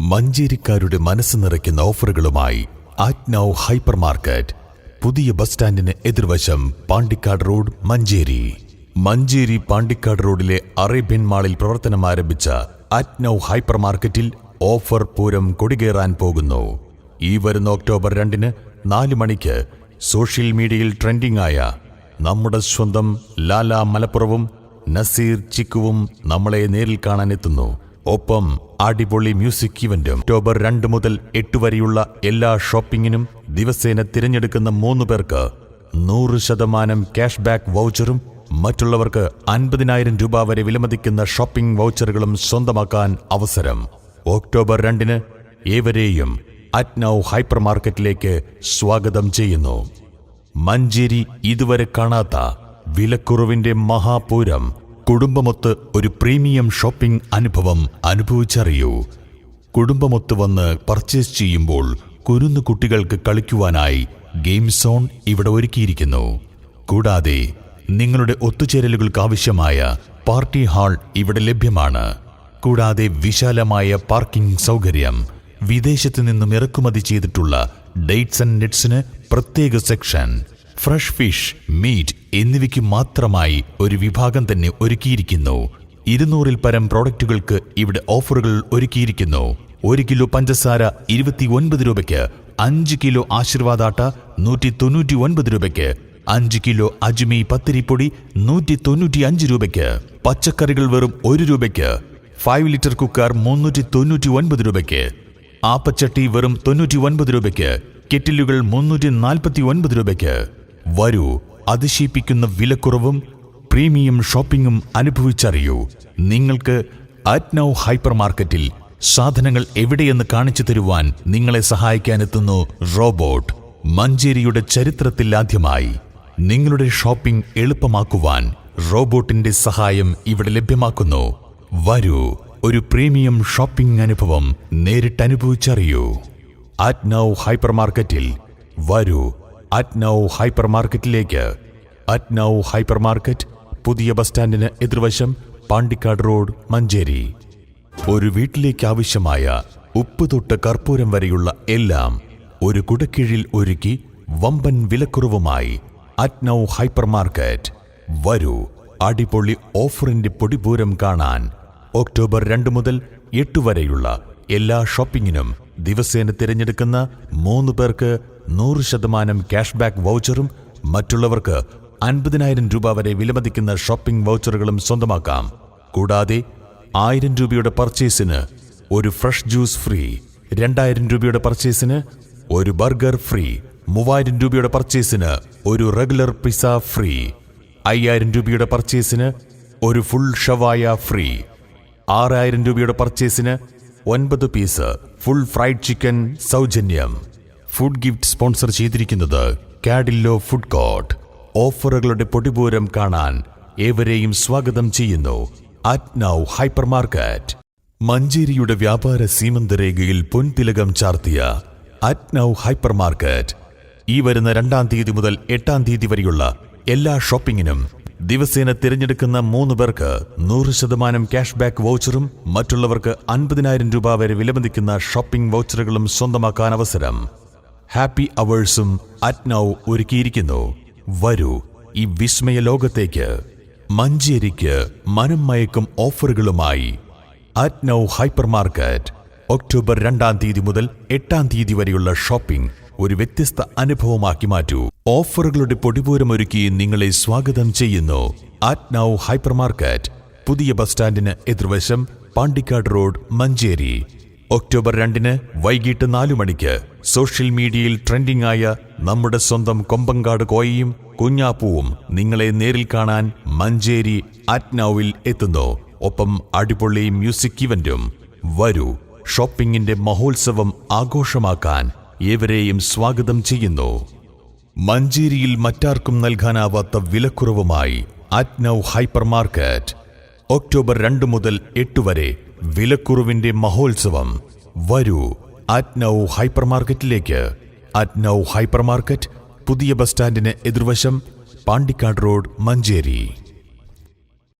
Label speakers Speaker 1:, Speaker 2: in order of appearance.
Speaker 1: മഞ്ചേരിക്കാരുടെ മനസ്സ് നിറയ്ക്കുന്ന ഓഫറുകളുമായി ആറ്റ്നൗ ഹൈപ്പർ മാർക്കറ്റ് പുതിയ ബസ് സ്റ്റാൻഡിന് എതിർവശം പാണ്ടിക്കാട് റോഡ് മഞ്ചേരി. മഞ്ചേരി പാണ്ടിക്കാട് റോഡിലെ അറേബ്യൻ മാളിൽ പ്രവർത്തനം ആരംഭിച്ച ആറ്റ്നൗ ഹൈപ്പർ മാർക്കറ്റിൽ ഓഫർ പൂരം കൊടികേറാൻ പോകുന്നു. ഈ വരുന്ന ഒക്ടോബർ രണ്ടിന് നാല് മണിക്ക് സോഷ്യൽ മീഡിയയിൽ ട്രെൻഡിംഗ് ആയ നമ്മുടെ സ്വന്തം ലാല മലപ്പുറവും നസീർ ചിക്കുവും നമ്മളെ നേരിൽ കാണാൻ എത്തുന്നു ഒപ്പം അടിപൊളി മ്യൂസിക് ഇവന്റും. ഒക്ടോബർ രണ്ട് മുതൽ എട്ട് വരെയുള്ള എല്ലാ ഷോപ്പിംഗിനും ദിവസേന തിരഞ്ഞെടുക്കുന്ന മൂന്ന് പേർക്ക് നൂറ് ശതമാനം ക്യാഷ് ബാക്ക് വൗച്ചറും മറ്റുള്ളവർക്ക് അൻപതിനായിരം രൂപ വരെ വിലമതിക്കുന്ന ഷോപ്പിംഗ് വൗച്ചറുകളും സ്വന്തമാക്കാൻ അവസരം. ഒക്ടോബർ രണ്ടിന് ഏവരെയും അറ്റ്നൗ ഹൈപ്പർ മാർക്കറ്റിലേക്ക് സ്വാഗതം ചെയ്യുന്നു. മഞ്ചേരി ഇതുവരെ കാണാത്ത വിലക്കുറവിന്റെ മഹാപൂരം കുടുംബമൊത്ത് ഒരു പ്രീമിയം ഷോപ്പിംഗ് അനുഭവം അനുഭവിച്ചറിയൂ. കുടുംബമൊത്ത് വന്ന് പർച്ചേസ് ചെയ്യുമ്പോൾ കുരുന്നു കുട്ടികൾക്ക് കളിക്കുവാനായി ഗെയിം സോൺ ഇവിടെ ഒരുക്കിയിരിക്കുന്നു. കൂടാതെ നിങ്ങളുടെ ഒത്തുചേരലുകൾക്ക് ആവശ്യമായ പാർട്ടി ഹാൾ ഇവിടെ ലഭ്യമാണ്. കൂടാതെ വിശാലമായ പാർക്കിംഗ് സൗകര്യം വിദേശത്ത് നിന്നും ഇറക്കുമതി ചെയ്തിട്ടുള്ള ഡേറ്റ്സ് ആൻഡ് നെറ്റ്സിന് പ്രത്യേക സെക്ഷൻ ഫ്രഷ് ഫിഷ് മീറ്റ് എന്നിവയ്ക്ക് മാത്രമായി ഒരു വിഭാഗം തന്നെ ഒരുക്കിയിരിക്കുന്നു. ഇരുന്നൂറിൽ പരം പ്രോഡക്റ്റുകൾക്ക് ഇവിടെ ഓഫറുകൾ ഒരുക്കിയിരിക്കുന്നു. ഒരു കിലോ പഞ്ചസാര ഇരുപത്തി ഒൻപത് രൂപയ്ക്ക് അഞ്ച് കിലോ ആശീർവാദാട്ട നൂറ്റി തൊണ്ണൂറ്റി ഒൻപത് രൂപയ്ക്ക് അഞ്ച് കിലോ അജ്മി പത്തിരിപ്പൊടി നൂറ്റി തൊണ്ണൂറ്റി അഞ്ച് രൂപയ്ക്ക് പച്ചക്കറികൾ വെറും ഒരു രൂപയ്ക്ക് ഫൈവ് ലിറ്റർ കുക്കർ മുന്നൂറ്റി തൊണ്ണൂറ്റി ഒൻപത് രൂപയ്ക്ക് ആപ്പച്ചട്ടി വെറും തൊണ്ണൂറ്റി ഒൻപത് രൂപയ്ക്ക് കെറ്റിലുകൾ മുന്നൂറ്റി നാൽപ്പത്തി ഒൻപത് രൂപയ്ക്ക് വരൂ അതിശയിപ്പിക്കുന്ന വിലക്കുറവും പ്രീമിയം ഷോപ്പിംഗും അനുഭവിച്ചറിയൂ. നിങ്ങൾക്ക് അറ്റ്നൗ ഹൈപ്പർ മാർക്കറ്റിൽ സാധനങ്ങൾ എവിടെയെന്ന് കാണിച്ചു തരുവാൻ നിങ്ങളെ സഹായിക്കാനെത്തുന്നു റോബോട്ട്. മഞ്ചേരിയുടെ ചരിത്രത്തിൽ ആദ്യമായി. നിങ്ങളുടെ ഷോപ്പിംഗ് എളുപ്പമാക്കുവാൻ റോബോട്ടിന്റെ സഹായം ഇവിടെ ലഭ്യമാക്കുന്നു. വരൂ ഒരു പ്രീമിയം ഷോപ്പിംഗ് അനുഭവം നേരിട്ടനുഭവിച്ചറിയൂ. അറ്റ്നൗ ഹൈപ്പർ മാർക്കറ്റിൽ വരൂ അറ്റ്നൗ ഹൈപ്പർ മാർക്കറ്റിലേക്ക് അറ്റ്നൗ ഹൈപ്പർ മാർക്കറ്റ് പുതിയ ബസ് സ്റ്റാൻഡിന് എതിർവശം പാണ്ടിക്കാട് റോഡ് മഞ്ചേരി. ഒരു വീട്ടിലേക്ക് ആവശ്യമായ ഉപ്പ് തൊട്ട് കർപ്പൂരം വരെയുള്ള എല്ലാം ഒരു കുടക്കീഴിൽ ഒരുക്കി വമ്പൻ വിലക്കുറവുമായി അറ്റ്നൗ ഹൈപ്പർ മാർക്കറ്റ് വരൂ അടിപൊളി ഓഫറിന്റെ പൊടിപൂരം കാണാൻ ഒക്ടോബർ രണ്ട് മുതൽ എട്ട് വരെയുള്ള എല്ലാ ഷോപ്പിങ്ങിനും ദിവസേന തിരഞ്ഞെടുക്കുന്ന മൂന്ന് പേർക്ക് നൂറ് ശതമാനം ക്യാഷ് ബാക്ക് വൗച്ചറും മറ്റുള്ളവർക്ക് അൻപതിനായിരം രൂപ വരെ വിലമതിക്കുന്ന ഷോപ്പിംഗ് വൗച്ചറുകളും സ്വന്തമാക്കാം. കൂടാതെ ആയിരം രൂപയുടെ പർച്ചേസിന് ഒരു ഫ്രഷ് ജ്യൂസ് ഫ്രീ രണ്ടായിരം രൂപയുടെ പർച്ചേസിന് ഒരു ബർഗർ ഫ്രീ മൂവായിരം രൂപയുടെ പർച്ചേസിന് ഒരു റെഗുലർ പിസ ഫ്രീ അയ്യായിരം രൂപയുടെ പർച്ചേസിന് ഒരു ഫുൾ ഷവായ ഫ്രീ ആറായിരം രൂപയുടെ പർച്ചേസിന് ഒൻപത് പീസ് ഫുൾ ഫ്രൈഡ് ചിക്കൻ സൗജന്യം. ഫുഡ് ഗിഫ്റ്റ് സ്പോൺസർ ചെയ്തിരിക്കുന്നത് കാഡില്ലോ ഫുഡ് കോർട്ട് ഓഫറുകളുടെ പൊടിപൂരം കാണാൻ ഏവരെയും സ്വാഗതം ചെയ്യുന്നു അറ്റ്നൗ ഹൈപ്പർ മാർക്കറ്റ് മഞ്ചേരിയുടെ വ്യാപാര സീമന്തരേഖയിൽ പൊൻതിലകം ചാർത്തിയ അറ്റ്നൗ ഹൈപ്പർ മാർക്കറ്റ് ഈ വരുന്ന രണ്ടാം തീയതി മുതൽ എട്ടാം തീയതി വരെയുള്ള എല്ലാ ഷോപ്പിംഗിനും ദിവസേന തിരഞ്ഞെടുക്കുന്ന മൂന്ന് പേർക്ക് നൂറ് ശതമാനം ക്യാഷ് ബാക്ക് വൗച്ചറും മറ്റുള്ളവർക്ക് അൻപതിനായിരം രൂപ വരെ വിലമതിക്കുന്ന ഷോപ്പിംഗ് വൗച്ചറുകളും സ്വന്തമാക്കാൻ അവസരം. ഹാപ്പി അവേഴ്സും അറ്റ്നൗ ഒരുക്കിയിരിക്കുന്നു. വരൂ ഈ വിസ്മയ ലോകത്തേക്ക്. മഞ്ചേരിക്ക് മനം മയക്കും ഓഫറുകളുമായി. അറ്റ്നൗ ഹൈപ്പർ മാർക്കറ്റ് ഒക്ടോബർ രണ്ടാം തീയതി മുതൽ എട്ടാം തീയതി വരെയുള്ള ഷോപ്പിംഗ് ഒരു വ്യത്യസ്ത അനുഭവമാക്കി മാറ്റൂ. ഓഫറുകളുടെ പൊടിപൂരമൊരുക്കി നിങ്ങളെ സ്വാഗതം ചെയ്യുന്നു. അറ്റ്നൗ ഹൈപ്പർ മാർക്കറ്റ് പുതിയ ബസ് സ്റ്റാൻഡിന് എതിർവശം പാണ്ടിക്കാട് റോഡ് മഞ്ചേരി. ഒക്ടോബർ രണ്ടിന് വൈകിട്ട് നാലു മണിക്ക് സോഷ്യൽ മീഡിയയിൽ ട്രെൻഡിംഗ് ആയ നമ്മുടെ സ്വന്തം കൊമ്പങ്കാട് കോയയും കുഞ്ഞാപ്പുവും നിങ്ങളെ നേരിൽ കാണാൻ മഞ്ചേരി അറ്റ്നാവിൽ എത്തുന്നു. ഒപ്പം അടിപൊളി മ്യൂസിക് ഇവന്റും വരൂ. ഷോപ്പിംഗിന്റെ മഹോത്സവം ആഘോഷമാക്കാൻ ഏവരെയും സ്വാഗതം ചെയ്യുന്നു. മഞ്ചേരിയിൽ മറ്റാർക്കും നൽകാനാവാത്ത വിലക്കുറവുമായി അറ്റ്നൌ ഹൈപ്പർ മാർക്കറ്റ് ഒക്ടോബർ രണ്ട് മുതൽ എട്ട് വരെ വിലക്കുറവിന്റെ മഹോത്സവം. വരൂ. അറ്റ്നൗ ഹൈപ്പർ മാർക്കറ്റിലേക്ക് അറ്റ്നൗ ഹൈപ്പർ മാർക്കറ്റ് പുതിയ ബസ് സ്റ്റാൻഡിന് എതിർവശം പാണ്ടിക്കാട് റോഡ് മഞ്ചേരി.